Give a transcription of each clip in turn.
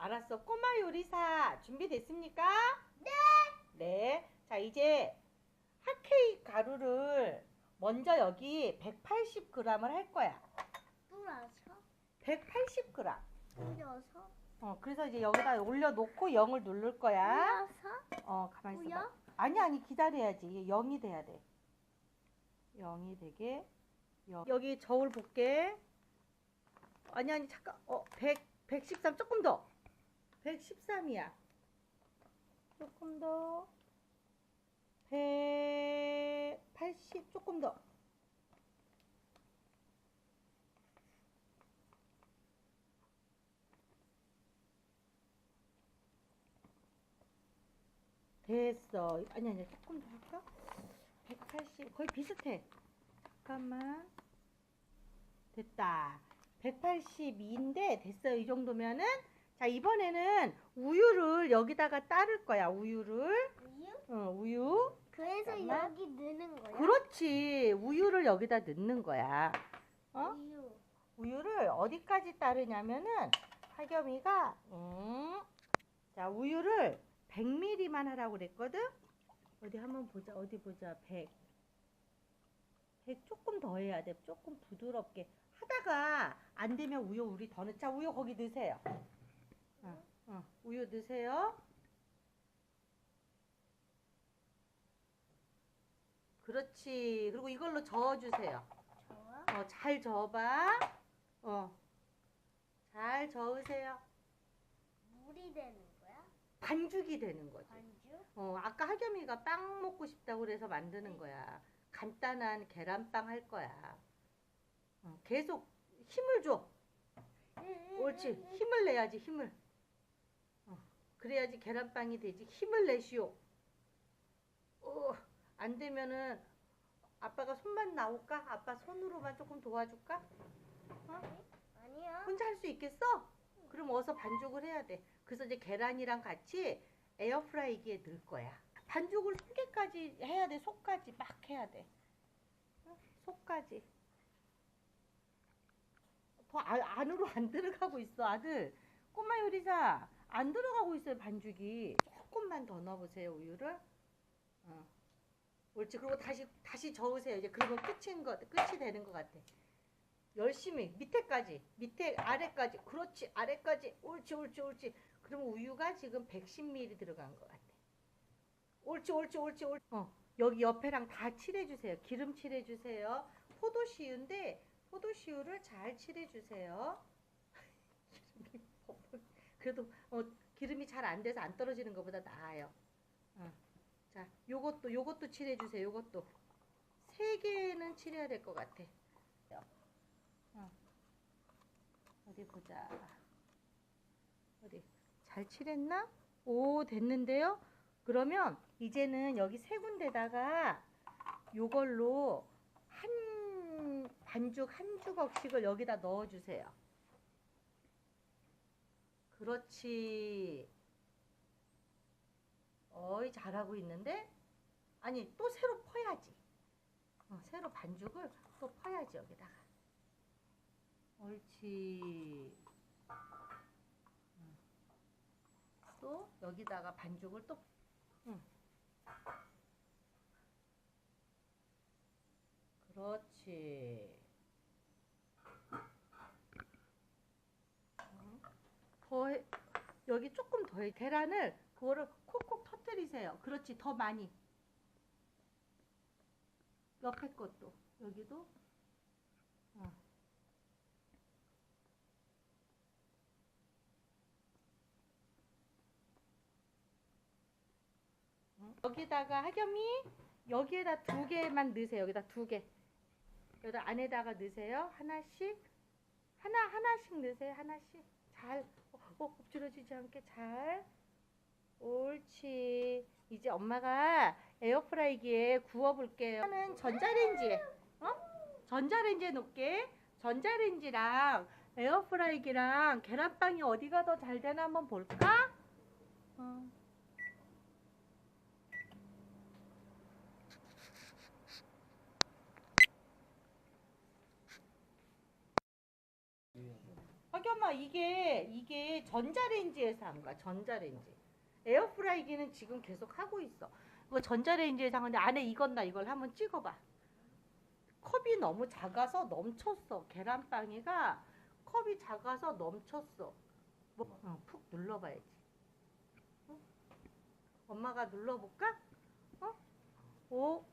알았어. 꼬마 요리사 준비됐습니까? 네. 네. 자, 이제 핫케이크 가루를 먼저 여기 180g을 할 거야. 뿌려서 180g. 뿌려서 어, 그래서 이제 여기다 올려놓고 0을 누를 거야. 뿌려서 어, 가만히 있어봐. 뿌려? 아니, 아니, 기다려야지. 이게 0이 돼야 돼. 0이 되게. 0. 여기 저울 볼게. 아니, 아니, 잠깐. 어, 100, 113. 조금 더. 113이야. 조금 더. 180. 조금 더. 됐어. 아니 아니 조금 더 할까? 180 거의 비슷해. 잠깐만. 됐다. 182인데 됐어요. 이 정도면은 자 이번에는 우유를 여기다가 따를 거야. 우유를. 우유? 어, 우유. 그래서 잠깐만. 여기 넣는 거야? 그렇지. 우유를 여기다 넣는 거야. 어? 우유. 우유를 어디까지 따르냐면은 하겸이가 음, 자 우유를 100ml만 하라고 그랬거든. 어디 한번 보자. 어디 보자. 100. 100 조금 더 해야 돼. 조금 부드럽게 하다가 안 되면 우유 우리 더 넣자. 우유 거기 넣으세요. 어, 어, 우유 넣으세요. 그렇지. 그리고 이걸로 저어주세요. 좋아? 어, 잘 저어봐. 어. 잘 저으세요. 물이 되는 거야? 반죽이 되는 거지. 반죽? 어, 아까 하겸이가 빵 먹고 싶다고 그래서 만드는 거야. 간단한 계란빵 할 거야. 어, 계속 힘을 줘. 옳지. 힘을 내야지, 힘을. 어, 그래야지 계란빵이 되지. 힘을 내시오. 어, 안 되면은 아빠가 손만 나올까? 아빠 손으로만 조금 도와줄까? 아니야. 혼자 할 수 있겠어? 그럼 어서 반죽을 해야 돼. 그래서 이제 계란이랑 같이 에어프라이기에 넣을 거야. 반죽을 속에까지 해야 돼. 속까지 막 해야 돼. 어? 속까지. 더 안, 안으로 안 들어가고 있어, 아들. 꼬마 요리사 안 들어가고 있어요, 반죽이. 조금만 더 넣어보세요, 우유를. 어. 옳지. 그리고 다시 다시 저으세요. 이제 그러면 끝인 거 끝이 되는 것 같아. 열심히 밑에까지 밑에 아래까지 그렇지 아래까지 옳지 옳지 옳지 그러면 우유가 지금 110ml 들어간 것 같아 옳지 옳지 옳지 옳지 어 여기 옆에랑 다 칠해주세요 기름 칠해주세요 포도씨유인데 포도씨유를 잘 칠해주세요 그래도 어 기름이 잘 안 돼서 안 떨어지는 것보다 나아요 어. 자 요것도 요것도 칠해 주세요 요것도 세 개는 칠해야 될 것 같아 어디 보자. 어디 잘 칠했나? 오 됐는데요. 그러면 이제는 여기 세 군데다가 요걸로 한 반죽 한 주걱씩을 여기다 넣어주세요. 그렇지. 어이 잘하고 있는데? 아니 또 새로 퍼야지. 어, 새로 반죽을 또 퍼야지 여기다가. 옳지. 응. 또 여기다가 반죽을 또 응. 그렇지. 응. 더 해, 여기 조금 더 해. 계란을 그거를 콕콕 터뜨리세요. 그렇지. 더 많이. 옆에 것도 여기도 어. 여기다가 하겸이 여기에다 두 개만 넣으세요. 여기다 두 개. 여기다 안에다가 넣으세요. 하나씩 하나 하나씩 넣으세요. 하나씩 잘 어, 어, 엎질러지지 않게 잘. 옳지. 이제 엄마가 에어프라이기에 구워볼게요. 하는 전자레인지에 어? 전자레인지에 놓을게. 전자레인지랑 에어프라이기랑 계란빵이 어디가 더 잘 되나 한번 볼까? 어. 엄마 이게 이게 전자레인지에서 한 거야 전자레인지 에어프라이기는 지금 계속 하고 있어 이거 전자레인지에서 한 건데 안에 익었나 이걸 한번 찍어봐 컵이 너무 작아서 넘쳤어 계란빵이가 컵이 작아서 넘쳤어 뭐, 어, 푹 눌러봐야지 어? 엄마가 눌러볼까? 어? 오,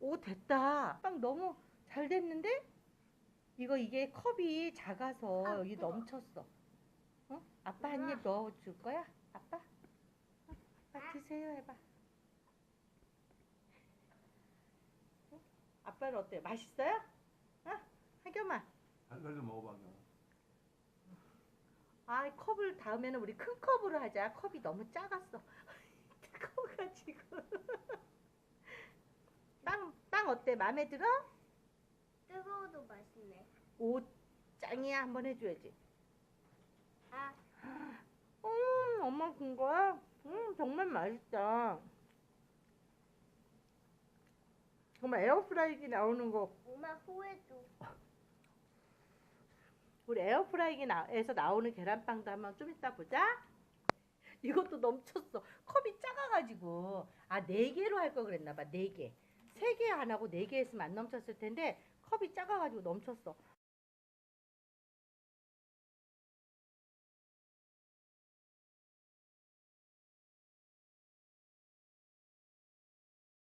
오 됐다 빵 너무 잘 됐는데? 이거 이게 컵이 작아서 아, 여기 뜨거워. 넘쳤어. 어? 아빠 한 입 넣어줄 거야? 아빠? 어? 아빠 드세요 해봐. 어? 아빠는 어때? 맛있어요? 어? 하겸아. 한 가지 먹어봐 그냥. 아 컵을 다음에는 우리 큰 컵으로 하자. 컵이 너무 작았어. 뜨거워가지고. 빵, 빵 어때? 마음에 들어? 뜨거워도 맛있네. 오 짱이야 한번 해줘야지. 아, 음, 엄마 준 거야? 음, 정말 맛있다. 정말 에어프라이기 나오는 거, 엄마 후회도. 우리 에어프라이기에서 나오는 계란빵도 한번 좀 이따 보자. 이것도 넘쳤어. 컵이 작아가지고. 아, 네 개로 할걸 그랬나 봐, 네 개. 세 개 안 하고 네 개 했으면 안 넘쳤을 텐데, 컵이 작아가지고 넘쳤어.